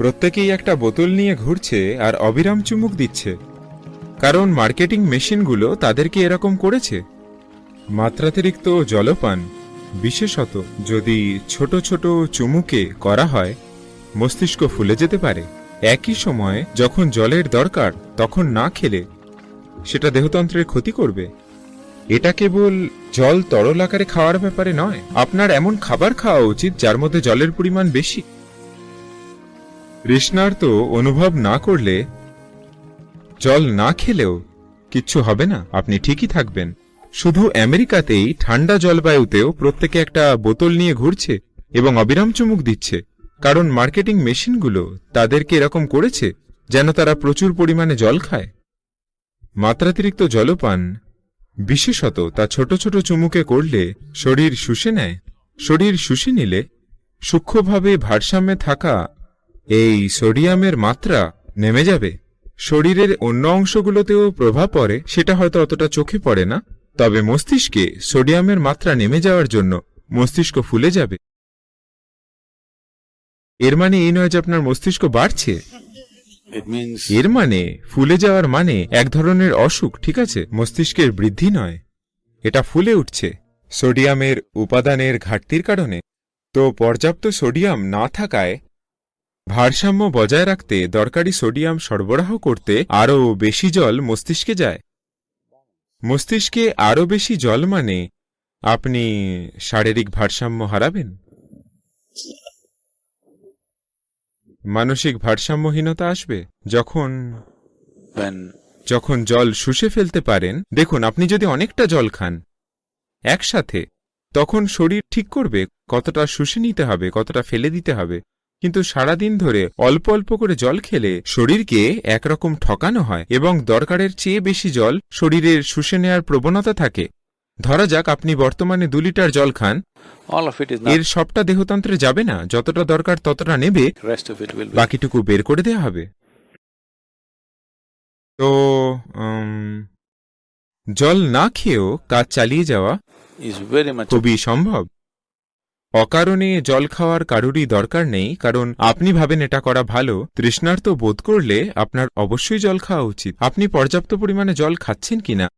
প্রত্যেকেই একটা বোতল নিয়ে ঘুরছে আর অবিরাম চুমুক দিচ্ছে। কারণ মার্কেটিং মেশিনগুলো তাদেরকে এরকম করেছে। মাত্রাতিরিক্ত জলপান, বিশেষত যদি ছোট ছোট চুমুকে করা হয়, মস্তিষ্ক ফুলে যেতে পারে। একই সময়ে যখন জলের দরকার, তখন না খেলে সেটা দেহতন্ত্রের ক্ষতি করবে। এটা কেবল জল তরল আকারে খাওয়ার ব্যাপারে নয়, আপনার এমন খাবার খাওয়া উচিত যার মধ্যে জলের পরিমাণ বেশি। তৃষ্ণার্ত অনুভব না করলে জল না খেলেও কিচ্ছু হবে না। আপনি ঠিকই থাকবেন। শুধু আমেরিকাতেই ঠান্ডা জলবায়ুতেও প্রত্যেকে একটা বোতল নিয়ে ঘুরছে এবং অবিরাম চুমুক দিচ্ছে। কারণ মার্কেটিং মেশিনগুলো তাদেরকে এরকম করেছে যেন তারা প্রচুর পরিমাণে জল খায়। মাত্রাতিরিক্ত জলপান বিশেষত তা ছোট ছোট চুমুকে করলে শরীর শুষে নেয়। শরীর শুষে নিলে সূক্ষ্মভাবে ভারসাম্যে থাকা এই সোডিয়ামের মাত্রা নেমে যাবে। শরীরের অন্য অংশগুলোতেও প্রভাব পড়ে সেটা হয়তো অতটা চোখে পড়ে না। তবে মস্তিষ্কে সোডিয়ামের মাত্রা নেমে যাওয়ার জন্য মস্তিষ্ক ফুলে যাবে। এর মানে এই নয় যে আপনার মস্তিষ্ক বাড়ছে। এর মানে ফুলে যাওয়ার মানে এক ধরনের অসুখ ঠিক আছে? মস্তিষ্কের বৃদ্ধি নয়। এটা ফুলে উঠছে। সোডিয়ামের উপাদানের ঘাটতির কারণে। তো পর্যাপ্ত সোডিয়াম না থাকায় ভারসাম্য বজায় রাখতে দরকারি সোডিয়াম সরবরাহ করতে আরও বেশি জল মস্তিষ্কে যায়। মস্তিষ্কে আরও বেশি জল মানে আপনি শারীরিক ভারসাম্য হারাবেন। মানসিক ভারসাম্যহীনতা আসবে। যখন যখন জল শুষে ফেলতে পারেন দেখুন আপনি যদি অনেকটা জল খান একসাথে তখন শরীর ঠিক করবে কতটা শুষে নিতে হবে কতটা ফেলে দিতে হবে। কিন্তু সারাদিন ধরে অল্প অল্প করে জল খেলে শরীরকে একরকম ঠকানো হয় এবং দরকারের চেয়ে বেশি জল শরীরের শুষে নেয়ার প্রবণতা থাকে। ধরা যাক আপনি বর্তমানে দু লিটার জল খান। এর সবটা দেহতন্ত্রে যাবে না যতটা দরকার ততটা নেবে. বাকিটুকু বের করে দেওয়া হবে। তো জল না খেয়েও কাজ চালিয়ে যাওয়া খুবই সম্ভব। অকারণে জল খাওয়ার কারুরই দরকার নেই কারণ আপনি ভাবেন এটা করা ভালো। তৃষ্ণার্ত বোধ করলে আপনার অবশ্যই জল খাওয়া উচিত। আপনি পর্যাপ্ত পরিমাণে জল খাচ্ছেন কিনা?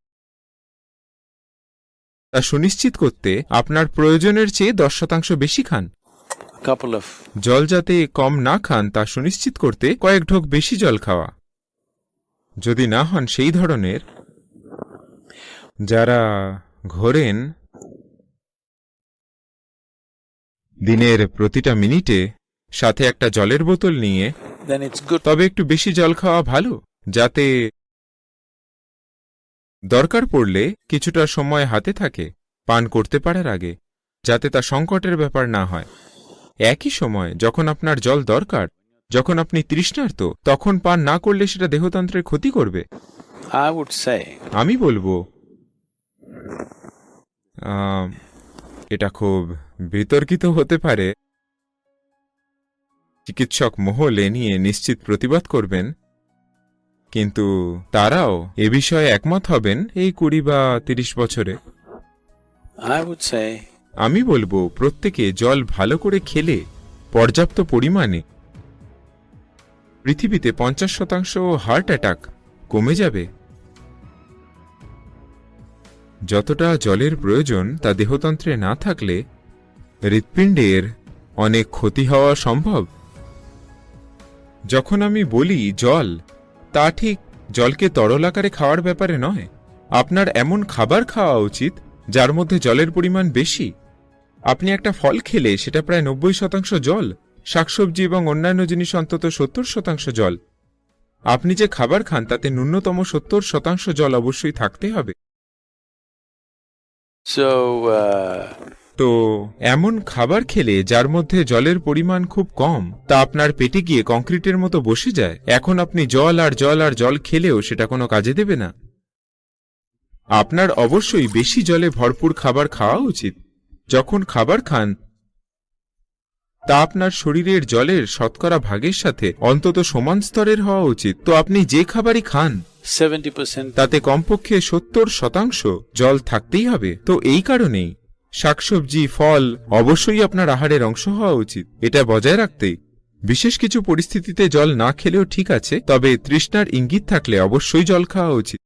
তা সুনিশ্চিত করতে আপনার প্রয়োজনের চেয়ে দশ শতাংশ বেশি খান। জল যাতে কম না খান তা সুনিশ্চিত করতে কয়েক ঢোক বেশি জল খাওয়া। যদি না হন সেই ধরনের যারা ঘোরেন দিনের প্রতিটা মিনিটে সাথে একটা জলের বোতল নিয়ে তবে একটু বেশি জল খাওয়া ভালো যাতে দরকার পড়লে কিছুটা সময় হাতে থাকে পান করতে পারার আগে যাতে তা সংকটের ব্যাপার না হয়। একই সময় যখন আপনার জল দরকার যখন আপনি তৃষ্ণার্ত তখন পান না করলে সেটা দেহতন্ত্রের ক্ষতি করবে। আমি বলব এটা খুব বিতর্কিত হতে পারে। চিকিৎসক মহল এ নিয়ে নিশ্চিত প্রতিবাদ করবেন। কিন্তু তারাও এ বিষয়ে একমত হবেন এই কুড়ি বা তিরিশ বছরে। I would say আমি বলব প্রত্যেকে জল ভালো করে খেলে পর্যাপ্ত পরিমাণে। পৃথিবীতে পঞ্চাশ শতাংশ হার্ট অ্যাটাক কমে যাবে। যতটা জলের প্রয়োজন তা দেহতন্ত্রে না থাকলে হৃৎপিণ্ডের অনেক ক্ষতি হওয়া সম্ভব? যখন আমি বলি জল তা ঠিক জলকে তরল আকারে খাওয়ার ব্যাপারে নয়। আপনার এমন খাবার খাওয়া উচিত যার মধ্যে জলের পরিমাণ বেশি। আপনি একটা ফল খেলে সেটা প্রায় নব্বই শতাংশ জল শাকসবজি এবং অন্যান্য জিনিস অন্তত সত্তর শতাংশ জল। আপনি যে খাবার খান তাতে ন্যূনতম সত্তর শতাংশ জল অবশ্যই থাকতে হবে। So. Uh, তো এমন খাবার খেলে যার মধ্যে জলের পরিমাণ খুব কম তা আপনার পেটে গিয়ে কংক্রিটের মতো বসে যায়। এখন আপনি জল আর জল আর জল খেলেও সেটা কোনো কাজে দেবে না। আপনার অবশ্যই বেশি জলে ভরপুর খাবার খাওয়া উচিত। যখন খাবার খান তা আপনার শরীরের জলের শতকরা ভাগের সাথে অন্তত সমান স্তরের হওয়া উচিত। তো আপনি যে খাবারই খান 70% তাতে কমপক্ষে সত্তর শতাংশ জল থাকতেই হবে। তো এই কারণেই শাকসবজি ফল অবশ্যই আপনার আহারের অংশ হওয়া উচিত। এটা বজায় রাখতে বিশেষ কিছু পরিস্থিতিতে জল না খেলেও ঠিক আছে তবে তৃষ্ণার ইঙ্গিত থাকলে অবশ্যই জল খাওয়া উচিত.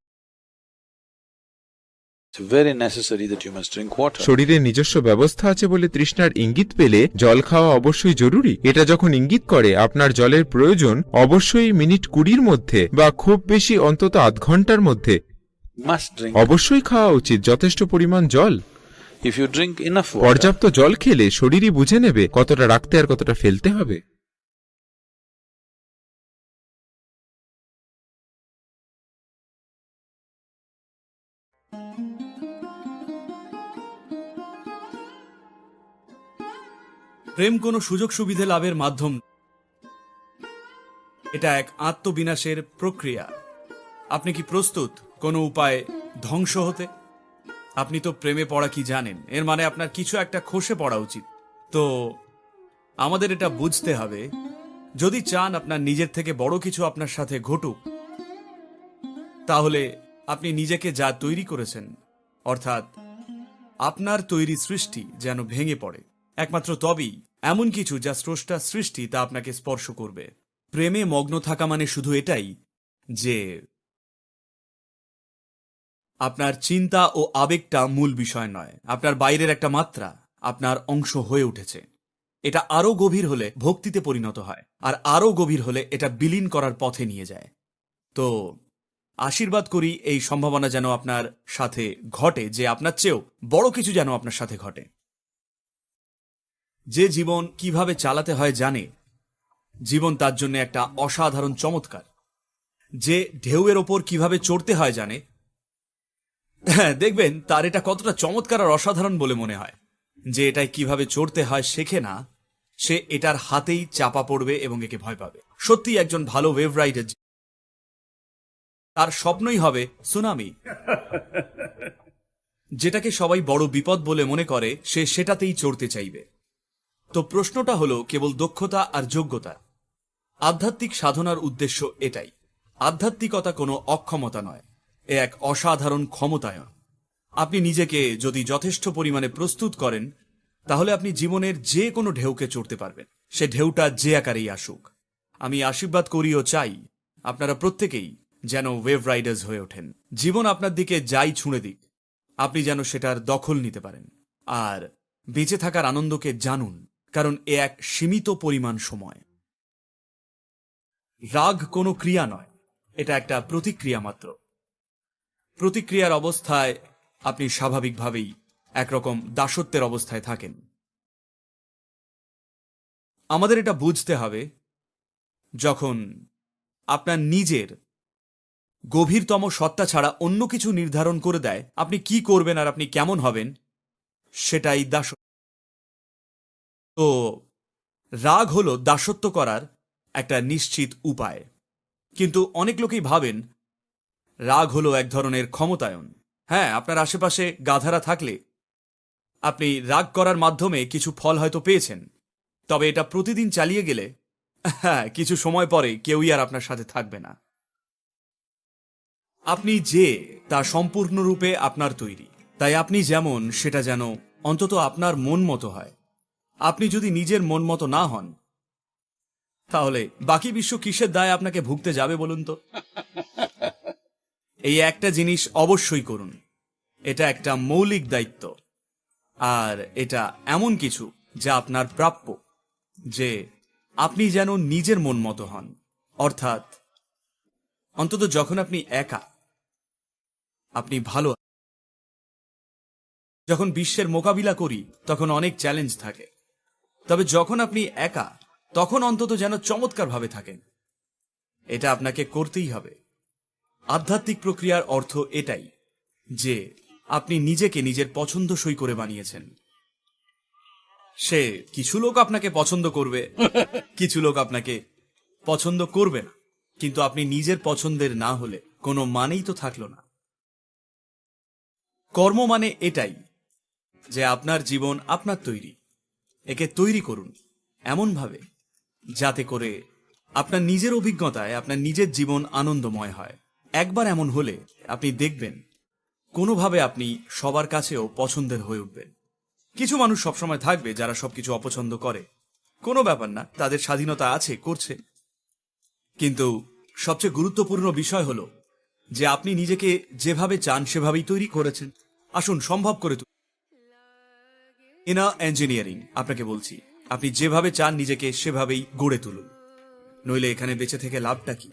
শরীরে নিজস্ব ব্যবস্থা আছে বলে তৃষ্ণার ইঙ্গিত পেলে জল খাওয়া অবশ্যই জরুরি। এটা যখন ইঙ্গিত করে আপনার জলের প্রয়োজন অবশ্যই মিনিট কুড়ির মধ্যে বা খুব বেশি অন্তত আধ ঘণ্টার মধ্যে অবশ্যই খাওয়া উচিত যথেষ্ট পরিমাণ জল। If you drink enough পর্যাপ্ত জল খেলে শরীরই বুঝে নেবে কতটা রাখতে আর কতটা ফেলতে হবে। প্রেম কোনো সুযোগ সুবিধে লাভের মাধ্যম। এটা এক আত্মবিনাশের প্রক্রিয়া। আপনি কি প্রস্তুত কোনো উপায়ে ধ্বংস হতে? আপনি তো প্রেমে পড়া কি জানেন? এর মানে আপনার কিছু একটা খসে পড়া উচিত। তো, আমাদের এটা বুঝতে হবে, যদি চান আপনার নিজের থেকে বড় কিছু আপনার সাথে ঘটুক, তাহলে আপনি নিজেকে যা তৈরি করেছেন, অর্থাৎ আপনার তৈরি সৃষ্টি যেন ভেঙে পড়ে। একমাত্র তবেই এমন কিছু যা স্রষ্টা সৃষ্টি তা আপনাকে স্পর্শ করবে। প্রেমে মগ্ন থাকা মানে শুধু এটাই যে আপনার চিন্তা ও আবেগটা মূল বিষয় নয়। আপনার বাইরের একটা মাত্রা আপনার অংশ হয়ে উঠেছে। এটা আরও গভীর হলে ভক্তিতে পরিণত হয়, আর আরও গভীর হলে এটা বিলীন করার পথে নিয়ে যায়। তো, আশীর্বাদ করি এই সম্ভাবনা যেন আপনার সাথে ঘটে, যে আপনার চেয়েও বড় কিছু যেন আপনার সাথে ঘটে। যে জীবন কীভাবে চালাতে হয় জানে, জীবন তার জন্য একটা অসাধারণ চমৎকার। যে ঢেউয়ের ওপর কীভাবে চড়তে হয় জানে হ্যাঁ দেখবেন, তার এটা কতটা চমৎকার আর অসাধারণ বলে মনে হয়। যে এটাই কীভাবে চড়তে হয় শেখে না, সে এটার হাতেই চাপা পড়বে এবং একে ভয় পাবে। সত্যি একজন ভালো ওয়েভ রাইডার তার স্বপ্নই হবে সুনামি যেটাকে সবাই বড় বিপদ বলে মনে করে, সে সেটাতেই চড়তে চাইবে। তো প্রশ্নটা হলো, কেবল দক্ষতা আর যোগ্যতা? আধ্যাত্মিক সাধনার উদ্দেশ্য এটাই। আধ্যাত্মিকতা কোনো অক্ষমতা নয়। এ এক অসাধারণ ক্ষমতায়ন। আপনি নিজেকে যদি যথেষ্ট পরিমাণে প্রস্তুত করেন, তাহলে আপনি জীবনের যে কোনো ঢেউকে চড়তে পারবেন। সে ঢেউটা যে আকারেই আসুক। আমি আশীর্বাদ করি ও চাই আপনারা প্রত্যেকেই যেন ওয়েভ রাইডার্স হয়ে ওঠেন। জীবন আপনার দিকে যাই ছুঁড়ে দিক, আপনি যেন সেটার দখল নিতে পারেন। আর বেঁচে থাকার আনন্দকে জানুন, কারণ এ এক সীমিত পরিমাণ সময়। রাগ কোনো ক্রিয়া নয়, এটা একটা প্রতিক্রিয়া মাত্র। প্রতিক্রিয়ার অবস্থায় আপনি স্বাভাবিকভাবেই একরকম দাসত্বের অবস্থায় থাকেন। আমাদের এটা বুঝতে হবে যখন আপনার নিজের গভীরতম সত্তা ছাড়া অন্য কিছু নির্ধারণ করে দেয়, আপনি কি করবেন আর আপনি কেমন হবেন, সেটাই দাস তো রাগ হলো দাসত্ব করার একটা নিশ্চিত উপায়। কিন্তু অনেক লোকেই ভাবেন রাগ হলো এক ধরনের ক্ষমতায়ন। হ্যাঁ আপনার আশেপাশে গাধারা থাকলে আপনি রাগ করার মাধ্যমে কিছু ফল হয়তো পেয়েছেন, তবে এটা প্রতিদিন চালিয়ে গেলে হ্যাঁ কিছু সময় পরে কেউই আর আপনার সাথে থাকবে না। আপনি যে, তা সম্পূর্ণরূপে আপনার তৈরি। তাই আপনি যেমন, সেটা যেন অন্তত আপনার মন মতো হয়। আপনি যদি নিজের মন মতো না হন, তাহলে বাকি বিশ্ব কিসের দায় আপনাকে ভুগতে যাবে বলুন তো? এই একটা জিনিস অবশ্যই করুন। এটা একটা মৌলিক দায়িত্ব। আর এটা এমন কিছু যা আপনার প্রাপ্য, যে আপনি যেন নিজের মন মতো হন। অর্থাৎ, অন্তত যখন আপনি একা, আপনি ভালো যখন বিশ্বের মোকাবিলা করি, তখন অনেক চ্যালেঞ্জ থাকে। তবে যখন আপনি একা, তখন অন্তত যেন চমৎকারভাবে থাকেন। এটা আপনাকে করতেই হবে। আধ্যাত্মিক প্রক্রিয়ার অর্থ এটাই, যে আপনি নিজেকে নিজের পছন্দসই করে বানিয়েছেন। সে কিছু লোক আপনাকে পছন্দ করবে, কিছু লোক আপনাকে পছন্দ করবে না। কিন্তু আপনি নিজের পছন্দের না হলে কোনো মানেই তো থাকল না। কর্ম মানে এটাই, যে আপনার জীবন আপনার তৈরি, একে তৈরি করুন এমনভাবে, যাতে করে আপনার নিজের অভিজ্ঞতায় আপনার নিজের জীবন আনন্দময় হয়। একবার এমন হলে আপনি দেখবেন কোনোভাবে আপনি সবার কাছেও পছন্দের হয়ে উঠবেন। কিছু মানুষ সবসময় থাকবে যারা সবকিছু অপছন্দ করে। কোনো ব্যাপার না, তাদের স্বাধীনতা আছে, করছে। কিন্তু সবচেয়ে গুরুত্বপূর্ণ বিষয় হলো যে আপনি নিজেকে যেভাবে চান সেভাবেই তৈরি করেছেন। আসুন, সম্ভব করে ইনা ইঞ্জিনিয়ারিং, আপনাকে বলছি। আপনি যেভাবে চান নিজেকে সেভাবেই গড়ে তুলুন। নইলে এখানে বেঁচে থেকে লাভটা কি?